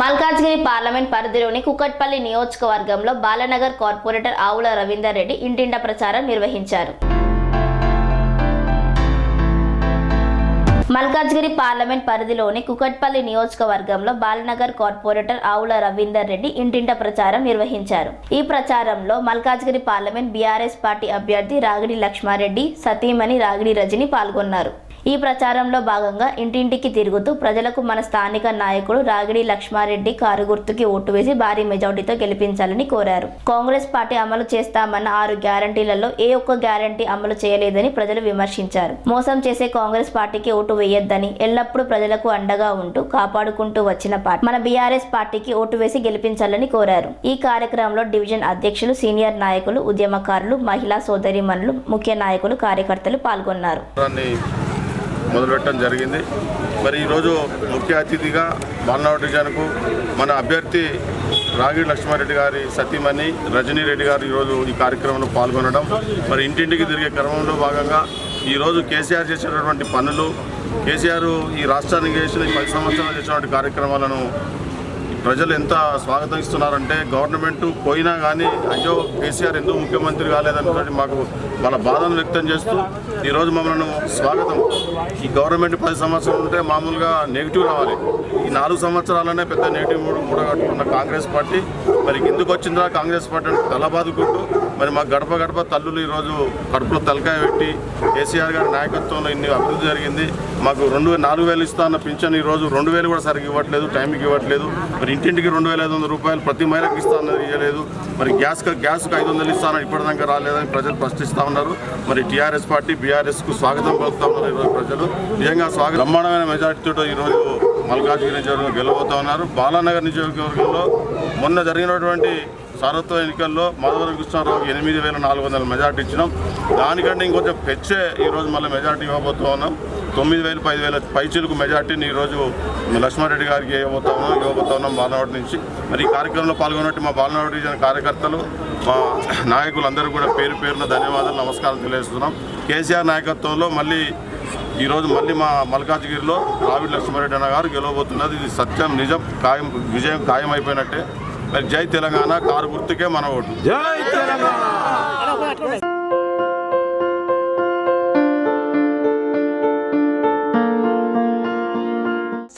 Malkajgiri parliament పరిధిలోని కుకట్పల్లి నియోజకవర్గంలో Balanagar corporator ఆవుల రవీందర్ రెడ్డి ఇంటింట ప్రచారం నిర్వహించారు. మల్కాజ్గిరి పార్లమెంట్ పరిధిలోని కుకట్పల్లి నియోజకవర్గంలో బాలనగర్ కార్పొరేటర్ ఆవుల రవీందర్ రెడ్డి ఇంటింట ప్రచారం నిర్వహించారు. ఈ ప్రచారంలో మల్కాజ్గిరి పార్లమెంట్ బీఆర్ఎస్ పార్టీ అభ్యర్థి రాగిడి లక్ష్మారెడ్డి సతీమణి రాగిడి రజని పాల్గొన్నారు. ఈ ప్రచారంలో భాగంగా ఇంటింటికి తిరుగుతూ ప్రజలకు మన స్థానిక నాయకుడు రాగిడి లక్ష్మారెడ్డి కారు గుర్తుకి ఓటు వేసి భారీ మెజార్టీతో గెలిపించాలని కోరారు. కాంగ్రెస్ పార్టీ అమలు చేస్తామన్న ఆరు గ్యారంటీలలో ఏ ఒక్క గ్యారంటీ అమలు చేయలేదని ప్రజలు విమర్శించారు. మోసం చేసే కాంగ్రెస్ పార్టీకి ఓటు వేయొద్దని ఎల్లప్పుడూ ప్రజలకు అండగా ఉంటూ కాపాడుకుంటూ వచ్చిన పార్టీ మన బీఆర్ఎస్ పార్టీకి ఓటు వేసి గెలిపించాలని కోరారు. ఈ కార్యక్రమంలో డివిజన్ అధ్యక్షులు సీనియర్ నాయకులు ఉద్యమకారులు మహిళా సోదరిమణులు ముఖ్య నాయకులు కార్యకర్తలు పాల్గొన్నారు. మొదలుపెట్టడం జరిగింది. మరి ఈరోజు ముఖ్య అతిథిగా బాలనాడు డివిజన్కు మన అభ్యర్థి రాగి లక్ష్మారెడ్డి గారి సతీమణి రజనీ రెడ్డి గారు ఈరోజు ఈ కార్యక్రమంలో పాల్గొనడం మరి ఇంటింటికి తిరిగే క్రమంలో భాగంగా ఈరోజు కేసీఆర్ చేసినటువంటి పనులు కేసీఆర్ ఈ రాష్ట్రానికి చేసిన ఈ పది సంవత్సరాలు చేసినటువంటి కార్యక్రమాలను ప్రజలు ఎంత స్వాగతం ఇస్తున్నారంటే గవర్నమెంట్ పోయినా కానీ అయ్యో కేసీఆర్ ఎందుకు ముఖ్యమంత్రి కాలేదనుకోండి మాకు వాళ్ళ బాధను వ్యక్తం చేస్తూ ఈరోజు మమ్మల్ని స్వాగతం. ఈ గవర్నమెంట్ పది సంవత్సరాలు ఉంటే మామూలుగా నెగిటివ్ రావాలి. ఈ నాలుగు సంవత్సరాలనే పెద్ద నెగిటివ్ మూడు మూడగట్టుకున్న కాంగ్రెస్ పార్టీ. మరి ఎందుకు వచ్చిందా కాంగ్రెస్ పార్టీ అంటే తలబాదుకుంటూ మరి మా గడప గడప తల్లులు ఈరోజు కడుపులో తలకాయ పెట్టి కేసీఆర్ గారి నాయకత్వంలో ఇన్ని అభివృద్ధి జరిగింది. మాకు రెండు నాలుగు వేలు ఇస్తా అన్న పింఛన్ ఈరోజు రెండు వేలు కూడా సరిగ్గా ఇవ్వట్లేదు టైంకి ఇవ్వట్లేదు. మరి ఇంటింటికి రెండు వేల ఐదు వందల రూపాయలు ప్రతి మహిళకు ఇస్తా అన్నది ఇవ్వలేదు మరి గ్యాస్ గ్యాస్కి ఐదు వందలు ఇస్తానని ఇప్పటిదాకా రాలేదని ప్రజలు ప్రశ్నిస్తూ ఉన్నారు. మరి టీఆర్ఎస్ పార్టీ బీఆర్ఎస్కు స్వాగతం పలుకుతా ఉన్నారు ఈరోజు ప్రజలు. నిజంగా స్వాగతం బ్రహ్మాండమైన మెజార్టీతో ఈరోజు మల్కాజ్గిరి నియోజకవర్గం గెలవబోతా ఉన్నారు. బాలానగర్ నియోజకవర్గంలో మొన్న జరిగినటువంటి సారత్వ ఎన్నికల్లో మాధవర కృష్ణారావుకి ఎనిమిది వేల నాలుగు వందల మెజార్టీ ఇచ్చినాం. దానికంటే ఇంకొంచెం పెచ్చే ఈరోజు మళ్ళీ మెజార్టీ ఇవ్వబోతూ ఉన్నాం. తొమ్మిది వేలు పది వేల పైచీలకు మెజార్టీని ఈరోజు లక్ష్మారెడ్డి గారికి ఇవ్వబోతా ఉన్నాం ఇవ్వబోతా ఉన్నాం బాలనాడు నుంచి. మరి ఈ కార్యక్రమంలో పాల్గొన్నట్టు మా బాలనాడు డివిజన్ కార్యకర్తలు మా నాయకులందరూ కూడా పేరు పేరున ధన్యవాదాలు నమస్కారం తెలియజేస్తున్నాం. కేసీఆర్ నాయకత్వంలో మళ్ళీ ఈరోజు మళ్ళీ మా మల్కాజ్గిరిలో రావి లక్ష్మారెడ్డి అన్న గారు గెలవబోతున్నది. ఇది సత్యం నిజం ఖాయం విజయం ఖాయం అయిపోయినట్టే మరి జై తెలంగాణ కారు గుర్తుకే మన ఓటు.